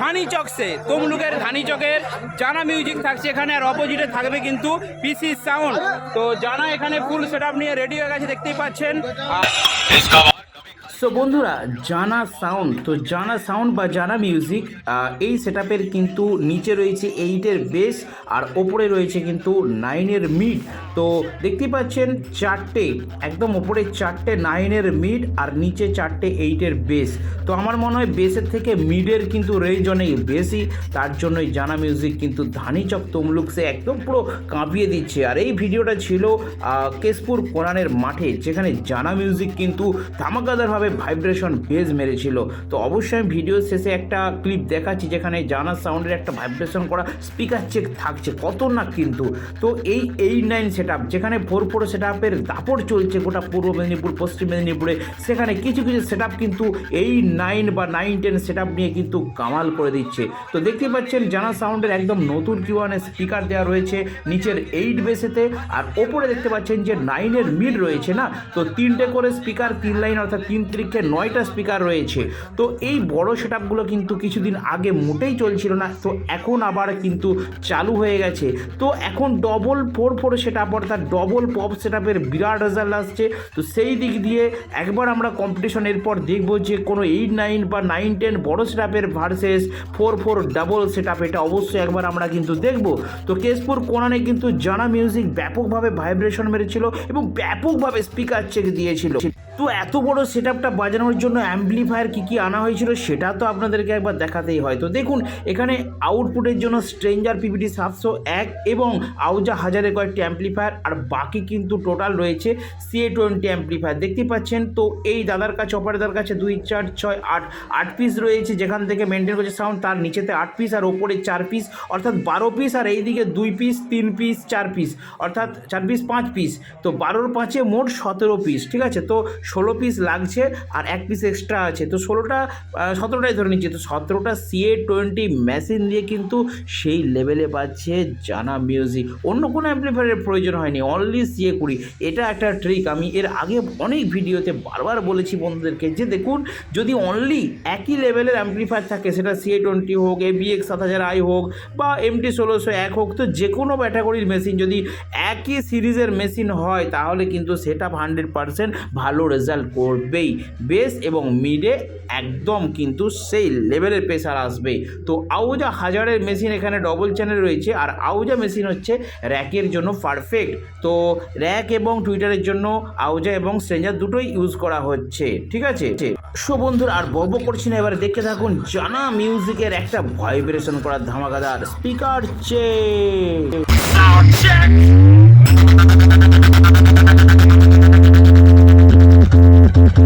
ধানি চকসে তমলুকের ধানি চকের জানা মিউজিক থাকছে এখানে আর অপোজিটে থাকবে কিন্তু পিসি সাউন্ড তো জানা এখানে ফুল সেট নিয়ে রেডি হয়ে গেছে, দেখতেই পাচ্ছেন। সো বন্ধুরা, জানা সাউন্ড তো জানা সাউন্ড বা জানা মিউজিক এই সেট কিন্তু নিচে রয়েছে এইটের বেস আর ওপরে রয়েছে কিন্তু নাইনের মিড তো দেখতে পাচ্ছেন চারটে, একদম ওপরে চারটে নাইনের মিড আর নিচে চারটে এইটের বেস তো আমার মনে হয় বেসের থেকে মিডের কিন্তু রেঞ্জ অনেক বেশি, তার জন্যই জানা মিউজিক কিন্তু ধানিচক তমলুক সে একদম পুরো কাঁপিয়ে দিচ্ছে। আর এই ভিডিওটা ছিল কেশপুর কোরআনের মাঠে, যেখানে জানা মিউজিক কিন্তু ধামাকাদারভাবে ভাইব্রেশন বেজ মেরেছিল। তো অবশ্যই আমি ভিডিও শেষে একটা ক্লিপ দেখাচ্ছি যেখানে জানা সাউন্ডের একটা ভাইব্রেশন করা স্পিকার চেক থাকছে। কত না কিন্তু। তো এই এই নাইন সেট যেখানে ফোর ফোর সেট আপের দাপড় চলছে গোটা পূর্ব মেদিনীপুর, পশ্চিম মেদিনীপুরে, সেখানে কিছু কিছু সেট কিন্তু এই নাইন বা নাইন টেন সেট নিয়ে কিন্তু কামাল করে দিচ্ছে। তো দেখতে পাচ্ছেন, জানা সাউন্ডের একদম নতুন কিউয়ানে স্পিকার দেওয়া রয়েছে নিচের এইট বেসেতে আর ওপরে দেখতে পাচ্ছেন যে নাইনের মিড রয়েছে না? তো তিনটে করে স্পিকার তিন লাইন অর্থাৎ তিন তিরিখে নয়টা স্পিকার রয়েছে। তো এই বড় সেট কিন্তু কিছুদিন আগে মোটেই চলছিল না, তো এখন আবার কিন্তু চালু হয়ে গেছে। তো এখন double four four set up অর্থাৎ ডবল পপ সেট আপের বিরাট রেজাল্ট আসছে। তো সেই দিক দিয়ে একবার আমরা কম্পিটিশন এরপর দেখব যে কোনো এইট নাইন বা নাইন টেন বড় সেট আপের versus four four double setup এটা অবশ্যই একবার আমরা কিন্তু দেখব। তো কেশপুর কোনানে কিন্তু জানা মিউজিক ব্যাপকভাবে ভাইব্রেশন মেরেছিল এবং ব্যাপকভাবে স্পিকার চেক দিয়েছিল। তো এত বড় সেট বাজানোর জন্য অ্যাম্পলিফায়ার কী কী আনা হয়েছিল সেটা তো আপনাদেরকে একবার দেখাতেই হয়। তো দেখুন, এখানে আউটপুটের জন্য স্ট্রেঞ্জার পিপিটি সাতশো এক এবং আউজা হাজারের কয়েকটি অ্যাম্পলিফায়ার আর বাকি কিন্তু টোটাল রয়েছে সিএ টোয়েন্টি অ্যাম্পলিফায়ার দেখতে পাচ্ছেন, তো এই দাদার কাছে অপারেদার কাছে দুই, চার, ছয়, আট আট পিস রয়েছে, যেখান থেকে মেনটেন করছে সাউন্ড তার নিচেতে আট পিস আর ওপরে চার পিস অর্থাৎ বারো পিস আর এইদিকে দুই পিস তিন পিস চার পিস অর্থাৎ চার পিস পাঁচ পিস তো বারোর পাঁচে মোট সতেরো পিস ঠিক আছে? তো ষোলো পিস লাগছে আর এক পিস এক্সট্রা আছে। তো ষোলোটা সতেরোটাই ধরে নিচ্ছি। তো সতেরোটা সিএ টোয়েন্টি মেশিন দিয়ে কিন্তু সেই লেভেলে পাচ্ছে জানা মিউজিক অন্য কোনো অ্যাম্পলিফায়ারের প্রয়োজন হয়নি অনলি সিএ কুড়ি। এটা একটা ট্রিক আমি এর আগে অনেক ভিডিওতে বারবার বলেছি বন্ধুদেরকে যে দেখুন, যদি অনলি একই লেভেলের অ্যাম্পলিফায়ার থাকে, সেটা সিএ টোয়েন্টি হোক এ বিএক্স সাত হাজার আই হোক বা এমটি ষোলোশো এক হোক, তো যে কোনো ক্যাটাগরির মেশিন যদি একই সিরিজের মেশিন হয়, তাহলে কিন্তু সেটা হান্ড্রেড পারসেন্ট ভালো রেজাল্ট করবেই। বেস এবং মিডে একদম কিন্তু সেই লেভেলের প্রেশার আসবে। তো আউজা হাজারের মেশিন এখানে ডবল চ্যানেল রয়েছে আর আউজা মেশিন হচ্ছে র্যাকের জন্য পারফেক্ট তো র্যাক এবং টুইটারের জন্য আউজা এবং স্ট্রেঞ্জার দুটোই ইউজ করা হচ্ছে, ঠিক আছে? সো বন্ধুরা, আর বকব করছি না, এবারে দেখতে থাকুন জানা মিউজিকের একটা ভাইব্রেশন করার ধামাকাদার স্পিকার চে